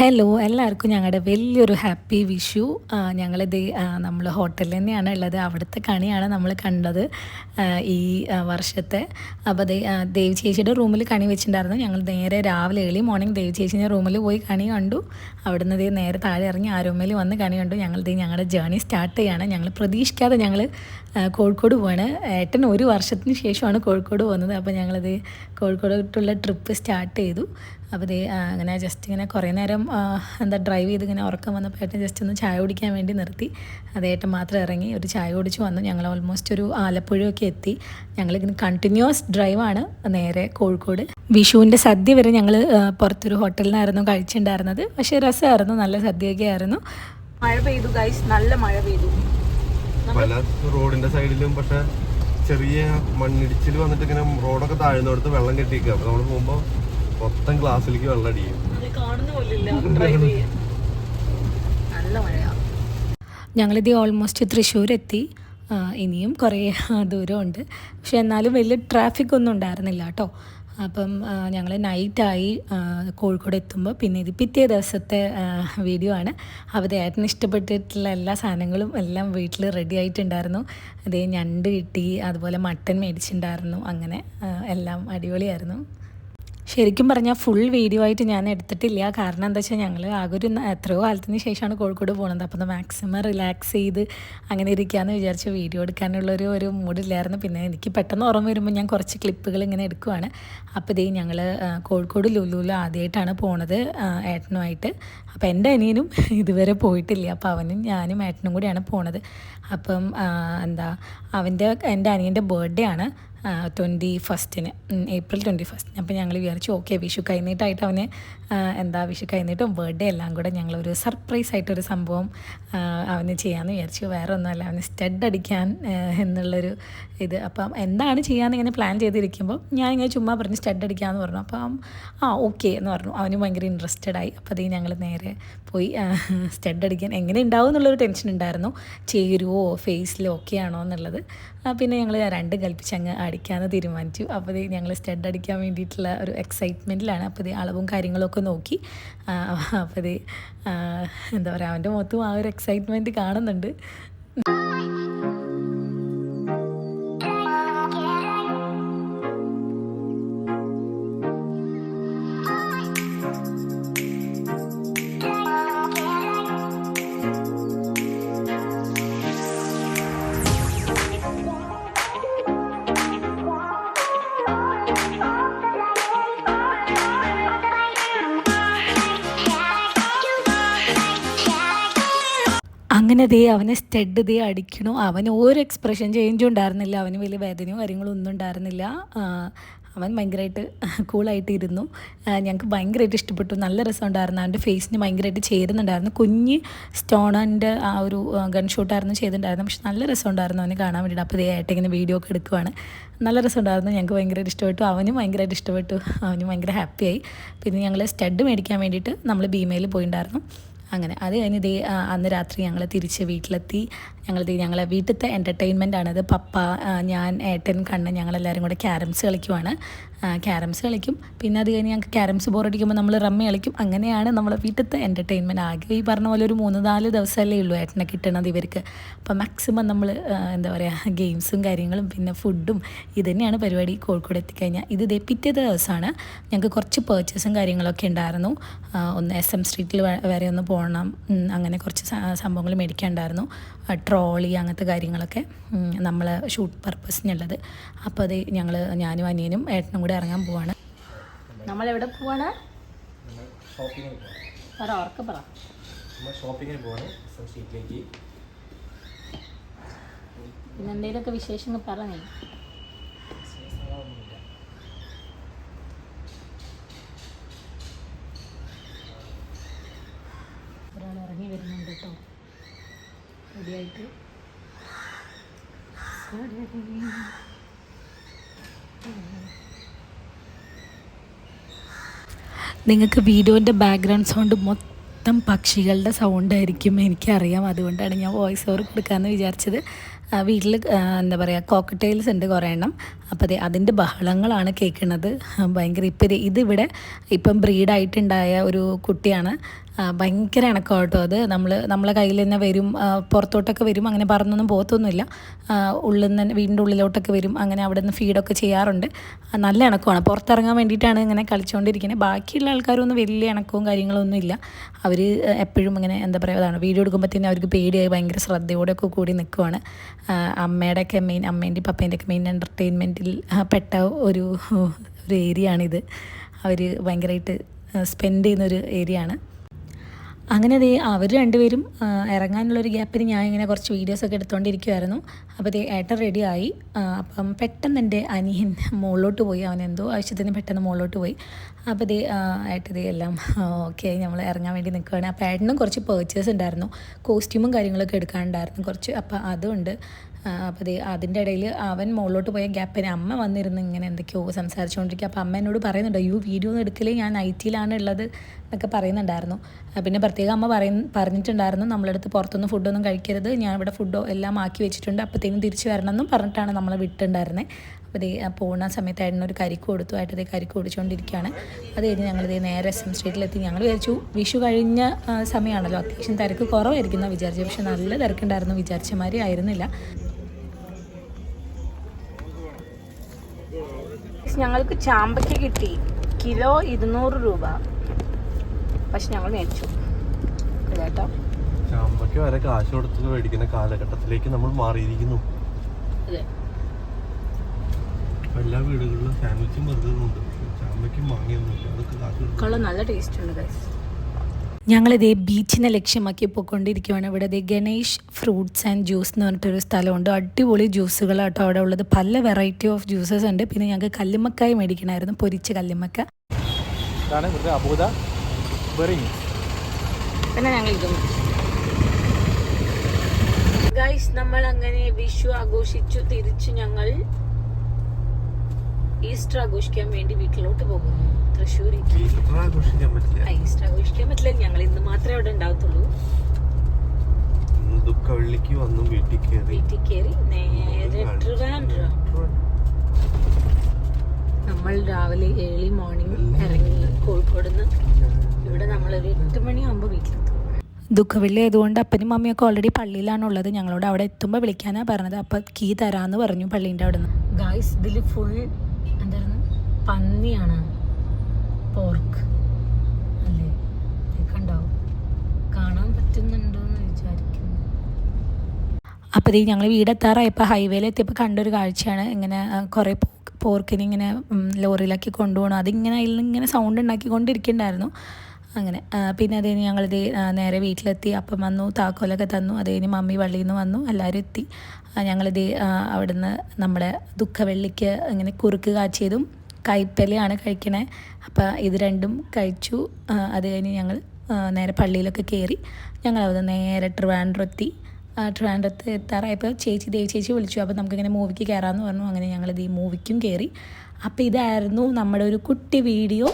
Hello എല്ലാവർക്കും ഞങ്ങളുടെ വലിയൊരു ഹാപ്പി വിഷു. ഞങ്ങളിത് നമ്മൾ ഹോട്ടലിൽ തന്നെയാണ് ഉള്ളത്. അവിടുത്തെ കണിയാണ് നമ്മൾ കണ്ടത് ഈ വർഷത്തെ. അപ്പോൾ ദേവ് ചേച്ചിയുടെ റൂമിൽ കണി വെച്ചിട്ടുണ്ടായിരുന്നു. ഞങ്ങൾ നേരെ രാവിലെ ഏളി മോർണിംഗ് ദേവി ചേച്ചിന്റെ റൂമിൽ പോയി കണി കണ്ടു. അവിടുന്ന് ദേ നേരെ താഴെ ഇറങ്ങി ആരോമയിൽ വന്ന് കണി കണ്ടു. ഞങ്ങൾ ഞങ്ങളുടെ ജേണി സ്റ്റാർട്ട് ചെയ്യാണ്. ഞങ്ങൾ പ്രതീക്ഷിക്കാതെ ഞങ്ങൾ കോഴിക്കോട് പോവാണ്. ഏട്ടൻ ഒരു വർഷത്തിന് ശേഷമാണ് കോഴിക്കോട് പോകുന്നത്. അപ്പോൾ ഞങ്ങളിത് കോഴിക്കോടോട്ടുള്ള ട്രിപ്പ് സ്റ്റാർട്ട് ചെയ്തു. അപ്പോൾ ദേ അങ്ങനെ ജസ്റ്റ് ഇങ്ങനെ കുറേ നേരം എന്താ ഡ്രൈവ് ചെയ്ത് ഇങ്ങനെ ഉറക്കം വന്നപ്പോൾ ഏട്ടൻ ജസ്റ്റ് ഒന്ന് ചായ കുടിക്കാൻ വേണ്ടി നിർത്തി. അത് ഏട്ടൻ മാത്രം ഇറങ്ങി ഒരു ചായ കുടിച്ച് വന്നു. ഞങ്ങൾ ഓൾമോസ്റ്റ് ഒരു ആലപ്പുഴയൊക്കെ എത്തി. ഞങ്ങളിങ്ങനെ കണ്ടിന്യൂസ് ഡ്രൈവാണ് നേരെ കോഴിക്കോട്. വിഷുവിന്റെ സദ്യ വരെ ഞങ്ങൾ പുറത്തൊരു ഹോട്ടലിനായിരുന്നു കഴിച്ചിട്ടുണ്ടായിരുന്നത് പക്ഷേ രസമായിരുന്നു നല്ല സദ്യയൊക്കെ ആയിരുന്നു. മഴ പെയ്തു ഗൈസ് നല്ല മഴ പെയ്തു. പല റോഡിന്റെ സൈഡിലും പക്ഷെ ചെറിയ മണ്ണിടിച്ചിൽ വന്നിട്ട് ഇങ്ങനെ റോഡൊക്കെ താഴ്ന്നോടുത്ത് വെള്ളം കെട്ടിക്കുക അപ്പൊ നമ്മൾ പോകുമ്പോ മൊത്തം ഗ്ലാസ്സിലേക്ക് വെള്ളം അടിക്കും. ഞങ്ങളിത് ഓൾമോസ്റ്റ് തൃശ്ശൂർ എത്തി ഇനിയും കുറേ ദൂരമുണ്ട്. പക്ഷെ എന്നാലും വലിയ ട്രാഫിക് ഒന്നും ഉണ്ടായിരുന്നില്ല കേട്ടോ. അപ്പം ഞങ്ങൾ നൈറ്റായി കോഴിക്കോട് എത്തുമ്പോൾ പിന്നെ ഇത് പിറ്റേ ദിവസത്തെ വീഡിയോ ആണ്. അപ്പോൾ ഏട്ടന് ഇഷ്ടപ്പെട്ടിട്ടുള്ള എല്ലാ സാധനങ്ങളും എല്ലാം വീട്ടിൽ റെഡി ആയിട്ടുണ്ടായിരുന്നു. അതേ ഞണ്ട് കിട്ടി അതുപോലെ മട്ടൻ മേടിച്ചിട്ടുണ്ടായിരുന്നു. അങ്ങനെ എല്ലാം അടിപൊളിയായിരുന്നു. ശരിക്കും പറഞ്ഞാൽ ഫുൾ വീഡിയോ ആയിട്ട് ഞാൻ എടുത്തിട്ടില്ല. കാരണം എന്താ വെച്ചാൽ ഞങ്ങൾ ആകെ ഒരു എത്രയോ കാലത്തിന് ശേഷമാണ് കോഴിക്കോട് പോകുന്നത് അപ്പോൾ മാക്സിമം റിലാക്സ് ചെയ്ത് അങ്ങനെ ഇരിക്കാമെന്ന് വിചാരിച്ച് വീഡിയോ എടുക്കാനുള്ള ഒരു മൂഡില്ലായിരുന്നു പിന്നെ എനിക്ക് പെട്ടെന്ന് ഓർമ്മ വരുമ്പോൾ ഞാൻ കുറച്ച് ക്ലിപ്പുകൾ ഇങ്ങനെ എടുക്കുവാണ്. അപ്പോൾ ഇതേ ഞങ്ങൾ കോഴിക്കോട് ലുലുവിൽ ആദ്യമായിട്ടാണ് പോണത് ഏട്ടനുമായിട്ട്. അപ്പോൾ എന്റെ അനിയനും ഇതുവരെ പോയിട്ടില്ല. അപ്പോൾ അവനും ഞാനും ഏട്ടനും കൂടിയാണ് പോണത്. അപ്പം എന്താ അവന്റെ എന്റെ അനിയന്റെ ബർത്ത്ഡേ ആണ്. ട്വന്റി ഫസ്റ്റിന് ഏപ്രിൽ ട്വന്റി ഫസ്റ്റിന് അപ്പോൾ ഞങ്ങൾ വിചാരിച്ചു ഓക്കെ വിഷു കൈനീട്ടായിട്ട് അവന് എന്താ വിഷു കൈനീട്ടും ബർത്ത്ഡേ എല്ലാം കൂടെ ഞങ്ങളൊരു സർപ്രൈസ് ആയിട്ടൊരു സംഭവം അവന് ചെയ്യാമെന്ന് വിചാരിച്ചു. വേറെ ഒന്നുമല്ല അവന് സ്റ്റഡ് അടിക്കാൻ എന്നുള്ളൊരു ഇത്. അപ്പം എന്താണ് ചെയ്യാമെന്ന് ഇങ്ങനെ പ്ലാൻ ചെയ്തിരിക്കുമ്പോൾ ഞാൻ ഇങ്ങനെ ചുമ്മാ പറഞ്ഞു സ്റ്റഡ് അടിക്കാമെന്ന് പറഞ്ഞു. അപ്പം ആ ഓക്കെ എന്ന് പറഞ്ഞു. അവന് ഭയങ്കര ഇൻട്രസ്റ്റഡ് ആയി. അപ്പോൾ അതേ ഞങ്ങൾ നേരെ പോയി സ്റ്റഡ് അടിക്കാൻ. എങ്ങനെ ഉണ്ടാവും എന്നുള്ളൊരു ടെൻഷൻ ഉണ്ടായിരുന്നു. ചേരുവോ ഫേസിലോ ഒക്കെ ആണോ എന്നുള്ളത്. പിന്നെ ഞങ്ങൾ രണ്ട് കൽപ്പിച്ച് അങ്ങ് അടിക്കാമെന്ന് തീരുമാനിച്ചു. അപ്പോൾ ഇത് ഞങ്ങൾ സ്റ്റഡ് അടിക്കാൻ വേണ്ടിയിട്ടുള്ള ഒരു എക്സൈറ്റ്മെന്റിലാണ് അപ്പോൾ ഇത് അളവും കാര്യങ്ങളൊക്കെ നോക്കി. അപ്പോൾ ഇത് എന്താ പറയുക അവന്റെ മൊത്തം ആ ഒരു എക്സൈറ്റ്മെന്റ് കാണുന്നുണ്ട്. അങ്ങനെ ദേ അവനെ സ്റ്റഡ് ദേ അടിക്കണു. അവന് ഒരു എക്സ്പ്രഷൻ ചേഞ്ചും ഉണ്ടായിരുന്നില്ല. അവന് വലിയ വേദനയോ കാര്യങ്ങളോ ഒന്നും ഉണ്ടായിരുന്നില്ല. അവൻ ഭയങ്കരമായിട്ട് കൂളായിട്ട് ഇരുന്നു ഞങ്ങൾക്ക് ഭയങ്കരമായിട്ട് ഇഷ്ടപ്പെട്ടു. നല്ല രസം രസമുണ്ടായിരുന്നു. അവന്റെ ഫേസിന് ഭയങ്കരമായിട്ട് ചേരുന്നുണ്ടായിരുന്നു. കുഞ്ഞ് സ്റ്റോണിന്റെ ആ ഒരു ഗൺ ഷൂട്ടായിരുന്നു ചെയ്തിട്ടുണ്ടായിരുന്നു പക്ഷെ നല്ല രസം രസമുണ്ടായിരുന്നു അവന് കാണാൻ വേണ്ടിയിട്ട്. അപ്പോൾ ദേ ആയിട്ട് ഇങ്ങനെ വീഡിയോ ഒക്കെ എടുക്കുവാണ്. നല്ല രസം രസമുണ്ടായിരുന്നു. ഞങ്ങൾക്ക് ഭയങ്കരമായിട്ട് ഇഷ്ടപ്പെട്ടു. അവനും ഭയങ്കരമായിട്ട് ഇഷ്ടപ്പെട്ടു. അവനും ഭയങ്കര ഹാപ്പിയായി പിന്നെ ഞങ്ങൾ സ്റ്റഡ് മേടിക്കാൻ വേണ്ടിയിട്ട് നമ്മൾ ഭീമയിൽ പോയിട്ടുണ്ടായിരുന്നു അങ്ങനെ അത് കഴിഞ്ഞ് ദേ അന്ന് രാത്രി ഞങ്ങൾ തിരിച്ച് വീട്ടിലെത്തി. ഞങ്ങൾ ദേ ഞങ്ങളെ വീട്ടിലത്തെ എന്റർടൈൻമെന്റ് ആണത്. പപ്പ ഞാൻ ഏട്ടൻ കണ്ണൻ ഞങ്ങളെല്ലാവരും കൂടെ ക്യാരംസ് കളിക്കുവാണ്. ക്യാരംസ് കളിക്കും. പിന്നെ അത് കഴിഞ്ഞ് ഞങ്ങൾക്ക് ക്യാരംസ് ബോറടിക്കുമ്പോൾ നമ്മൾ റമ്മി കളിക്കും. അങ്ങനെയാണ് നമ്മളെ വീട്ടിലത്തെ എന്റർടൈൻമെന്റ് ആകെ ഈ പറഞ്ഞ പോലെ ഒരു മൂന്ന് നാല് ദിവസമല്ലേ ഉള്ളൂ ഏട്ടനെ കിട്ടണത് ഇവർക്ക്. അപ്പോൾ മാക്സിമം നമ്മൾ എന്താ പറയുക ഗെയിംസും കാര്യങ്ങളും പിന്നെ ഫുഡും ഇത് തന്നെയാണ് പരിപാടി കോഴിക്കോട് എത്തിക്കഴിഞ്ഞാൽ ഇത് ദേ പിറ്റേ ദിവസമാണ് ഞങ്ങൾക്ക് കുറച്ച് പേർച്ചേസും കാര്യങ്ങളൊക്കെ ഉണ്ടായിരുന്നു. ഒന്ന് എസ് എം സ്ട്രീറ്റിൽ വരെ ഒന്ന് പോകണം അങ്ങനെ കുറച്ച് സംഭവങ്ങൾ മേടിക്കാനുണ്ടായിരുന്നു ട്രോളി അങ്ങനത്തെ കാര്യങ്ങളൊക്കെ നമ്മൾ ഷൂട്ട് പർപ്പസിനുള്ളത് അപ്പോൾ അത് ഞങ്ങൾ ഞാനും അനിയനും ഏട്ടനും കൂടെ ഇറങ്ങാൻ പോവാണ്. നമ്മളെവിടെ പോവാണ്? ഷോപ്പിങ്ങിന് പറ. നമ്മൾ ഷോപ്പിങ്ങിന് പോവാണ് പിന്നെന്തെങ്കിലുമൊക്കെ വിശേഷങ്ങൾ പറഞ്ഞേ ഒരാൾ ഇറങ്ങി വരുന്നുണ്ട് കേട്ടോ റെഡിയായിട്ട് നിങ്ങൾക്ക് വീഡിയോന്റെ ബാക്ക്ഗ്രൗണ്ട് സൗണ്ട് മൊത്തം പക്ഷികളുടെ സൗണ്ട് ആയിരിക്കും എനിക്കറിയാം. അതുകൊണ്ടാണ് ഞാൻ വോയിസ് ഓവർ കൊടുക്കാമെന്ന് വിചാരിച്ചത്. വീട്ടിൽ എന്താ പറയുക കോക്കറ്റെയിൽസ് ഉണ്ട് കുറേ എണ്ണം. അപ്പോൾ അതെ അതിന്റെ ബഹളങ്ങളാണ് കേൾക്കുന്നത്. ഭയങ്കര ഇപ്പം ഇത് ഇതിവിടെ ഇപ്പം ബ്രീഡായിട്ടുണ്ടായ ഒരു കുട്ടിയാണ്. ഭയങ്കര ഇണക്കം അത്. നമ്മൾ നമ്മളെ കയ്യിൽ തന്നെ വരും പുറത്തോട്ടൊക്കെ വരും അങ്ങനെ പറന്നൊന്നും പോകത്തൊന്നുമില്ല. ആ, ഉള്ളിൽ നിന്ന് വീടിന്റെ ഉള്ളിലോട്ടൊക്കെ വരും അങ്ങനെ അവിടെ നിന്ന് ഫീഡൊക്കെ ചെയ്യാറുണ്ട്. നല്ല ഇണക്കമാണ്. പുറത്തിറങ്ങാൻ വേണ്ടിയിട്ടാണ് ഇങ്ങനെ കളിച്ചുകൊണ്ടിരിക്കുന്നത് ബാക്കിയുള്ള ആൾക്കാരൊന്നും വലിയ ഇണക്കവും കാര്യങ്ങളൊന്നും ഇല്ല അവർ എപ്പോഴും ഇങ്ങനെ എന്താ പറയുക അതാണ് വീഡിയോ തന്നെ അവർക്ക് പേടിയായി ഭയങ്കര ശ്രദ്ധയോടെയൊക്കെ കൂടി നിൽക്കുവാണ് അമ്മയുടെയൊക്കെ മെയിൻ അമ്മേന്റെയും പപ്പേന്റെയൊക്കെ മെയിൻ എന്റർടൈൻമെന്റിൽ പെട്ട ഒരു ഒരു ഏരിയ ആണിത്. അവർ ഭയങ്കരമായിട്ട് സ്പെൻഡ് ചെയ്യുന്നൊരു ഏരിയ ആണ്. അങ്ങനെ അതേ അവർ രണ്ടുപേരും ഇറങ്ങാനുള്ള ഇറങ്ങാനുള്ളൊരു ഗ്യാപ്പിന് ഞാൻ ഇങ്ങനെ കുറച്ച് വീഡിയോസൊക്കെ എടുത്തുകൊണ്ടിരിക്കുമായിരുന്നു അപ്പോൾ അതേ ഏട്ടൻ റെഡിയായി. അപ്പം പെട്ടെന്ന് എന്റെ അനിയൻ മുകളിലോട്ട് പോയി. അവൻ എന്തോ ആവശ്യത്തിന് പെട്ടെന്ന് മുകളിലോട്ട് പോയി. അപ്പോൾ അതേ ഏട്ടതേ എല്ലാം ഓക്കെ നമ്മൾ ഇറങ്ങാൻ വേണ്ടി നിൽക്കുകയാണ് അപ്പോൾ ഏട്ടനും കുറച്ച് പേർച്ചേസ് ഉണ്ടായിരുന്നു. കോസ്റ്റ്യൂമും കാര്യങ്ങളൊക്കെ എടുക്കാനുണ്ടായിരുന്നു കുറച്ച്. അപ്പോൾ അതുകൊണ്ട് അപ്പോൾ അതേ അതിന്റെ ഇടയിൽ അവൻ മുകളിലോട്ട് പോയ ഗ്യാപ്പിന് അമ്മ വന്നിരുന്ന് ഇങ്ങനെ എന്തൊക്കെയോ സംസാരിച്ചുകൊണ്ടിരിക്കുക അപ്പോൾ അമ്മ എന്നോട് പറയുന്നുണ്ട് അയ്യോ വീഡിയോ ഒന്നും എടുക്കലേ ഞാൻ ഐ ടിയിലാണ് ഉള്ളത്. എന്നൊക്കെ പറയുന്നുണ്ടായിരുന്നു. പിന്നെ പ്രത്യേകം അമ്മ പറയ പറഞ്ഞിട്ടുണ്ടായിരുന്നു നമ്മളടുത്ത് പുറത്തൊന്നും ഫുഡൊന്നും കഴിക്കരുത്. ഞാൻ ഇവിടെ ഫുഡോ എല്ലാം ആക്കി വെച്ചിട്ടുണ്ട്. അപ്പോഴത്തേക്കും തിരിച്ചു വരണം എന്നും പറഞ്ഞിട്ടാണ് നമ്മളെ വിട്ടുണ്ടായിരുന്നത് അപ്പോൾ ഇതേ പോകുന്ന സമയത്തായിരുന്നു ഒരു കരിക്ക് കൊടുത്തു. ആയിട്ട് ഇതേ കരിക്ക് കുടിച്ചുകൊണ്ടിരിക്കുകയാണ് അത് കഴിഞ്ഞ് ഞങ്ങൾ ദേ നേരെ എസ് എം സ്ട്രീറ്റിലെത്തി ഞങ്ങൾ വിചാരിച്ചു വിഷു കഴിഞ്ഞ സമയമാണല്ലോ അത്യാവശ്യം തിരക്ക് കുറവായിരിക്കുന്ന വിചാരിച്ചു. പക്ഷെ നല്ല തിരക്കുണ്ടായിരുന്നു. വിചാരിച്ച മാതിരി ആയിരുന്നില്ല. ഞങ്ങൾക്ക് ചാമ്പയ്ക്ക് കിട്ടി. കിലോ ഇരുന്നൂറ് രൂപ. പക്ഷെ ഞങ്ങൾ മേടിച്ചു. കേട്ടോ? ചാമ്പയ്ക്ക് വരെ കാശ് കൊടുത്ത് മേടിക്കുന്ന കാലഘട്ടത്തിലേക്ക് നമ്മൾ മാറിയിരിക്കുന്നു. എല്ലാ വീടുകളിലും സാൻഡ്വിച്ചും ബർഗറും ഉണ്ട്. ചാമ്പയ്ക്കും മാങ്ങിയൊന്നുമില്ല. അതൊക്കെ കാശ് നല്ല ടേസ്റ്റ് ഉണ്ട് ഗൈസ് ഞങ്ങളിതേ ബീച്ചിനെ ലക്ഷ്യമാക്കി പോയിക്കൊണ്ടിരിക്കുകയാണ് ഇവിടെ ദേ ഗണേഷ് ഫ്രൂട്ട്സ് ആൻഡ് ജ്യൂസ് എന്ന് പറഞ്ഞിട്ടൊരു സ്ഥലമുണ്ട്. അടിപൊളി ജ്യൂസുകളാട്ടോ അവിടെ ഉള്ളത്. പല വെറൈറ്റി ഓഫ് ജ്യൂസസ് ഉണ്ട്. പിന്നെ ഞങ്ങൾക്ക് കല്ലുമ്മക്കായ മേടിക്കണമായിരുന്നു. പൊരിച്ച കല്ലുമ്മക്ക. ബെറിങ് പിന്നെ ഞങ്ങൾ ഗൈസ് നമ്മൾ അങ്ങനെ വിഷു ആഘോഷിച്ചു തിരിച്ചു ഞങ്ങൾ ഈസ്റ്റർ ആഘോഷിക്കാൻ വേണ്ടി വീട്ടിലോട്ട് പോകുന്നു. തൃശ്ശൂരിക്ക് ഈസ്റ്റർ ആഘോഷിക്കാൻ പറ്റില്ല. ഞങ്ങൾ ഇന്ന് മാത്രമേ അവിടെ ഉണ്ടാവത്തുള്ളൂ ദുഃഖവെള്ളിക്ക് വന്നു വീട്ടിൽ കയറി. വീട്ടിൽ കയറി നേരെ ട്രിവാൻഡ്രം. നമ്മൾ രാവിലെ ഏർലി മോർണിംഗ് ഇറങ്ങി കോഴിക്കോട് നിന്ന് ഇവിടെ നമ്മളൊരു എട്ട് മണിയാകുമ്പോൾ വീട്ടിലെത്തും. ദുഃഖവെള്ളി ആയതുകൊണ്ട് അപ്പനും മമ്മിയൊക്കെ ഓൾറെഡി പള്ളിയിലാണ് ഉള്ളത് ഞങ്ങളോട് അവിടെ എത്തുമ്പോൾ വിളിക്കാനാണ് പറഞ്ഞത്. അപ്പൊ കീ തരാന്ന് പറഞ്ഞു പള്ളീന്റെ അവിടെ നിന്ന് ഗായ്സ് ഇതിൽ ഫുൾ എന്തായിരുന്നു? പന്നിയാണ്. പോർക്ക് അല്ലേ? കണ്ടോ കാണാൻ പറ്റുന്നുണ്ടോ എന്ന് വിചാരിക്കുന്നു. അപ്പോൾ ഈ ഞങ്ങൾ വീടെത്താറായപ്പോൾ ഹൈവേയിൽ എത്തിയപ്പോൾ കണ്ടൊരു കാഴ്ചയാണ്. ഇങ്ങനെ കുറേ പോർക്കിനെ ഇങ്ങനെ ലോറിയിലാക്കി കൊണ്ടുപോകണം അതിങ്ങനെ അതിൽ നിന്ന് ഇങ്ങനെ സൗണ്ട് ഉണ്ടാക്കിക്കൊണ്ടിരിക്കുന്നുണ്ടായിരുന്നു അങ്ങനെ. പിന്നെ അത് കഴിഞ്ഞ് ഞങ്ങളിത് നേരെ വീട്ടിലെത്തി. അപ്പം വന്നു താക്കോലൊക്കെ തന്നു. അത് കഴിഞ്ഞ് മമ്മി പള്ളിയിൽ നിന്ന് വന്നു എല്ലാവരും എത്തി. ഞങ്ങളിത് അവിടുന്ന് നമ്മുടെ ദുഃഖവെള്ളിക്ക് ഇങ്ങനെ കുറുക്ക് കാച്ചിയതും കൈപ്പലയാണ് കഴിക്കണേ. അപ്പം ഇത് രണ്ടും കഴിച്ചു. അത് കഴിഞ്ഞ് ഞങ്ങൾ നേരെ പള്ളിയിലൊക്കെ കയറി ഞങ്ങൾ അവിടെ നേരെ ട്രിവാൻഡ്രം എത്തി. ആ, ട്രിവാൻഡ്രത്ത് എത്താറായപ്പോൾ ചേച്ചി ദേവി ചേച്ചി വിളിച്ചു. അപ്പോൾ നമുക്കിങ്ങനെ മൂവിക്ക് കയറാമെന്ന് പറഞ്ഞു. അങ്ങനെ ഞങ്ങളിത് ഈ മൂവിക്കും കയറി. അപ്പോൾ ഇതായിരുന്നു നമ്മുടെ ഒരു കുട്ടി വീഡിയോ.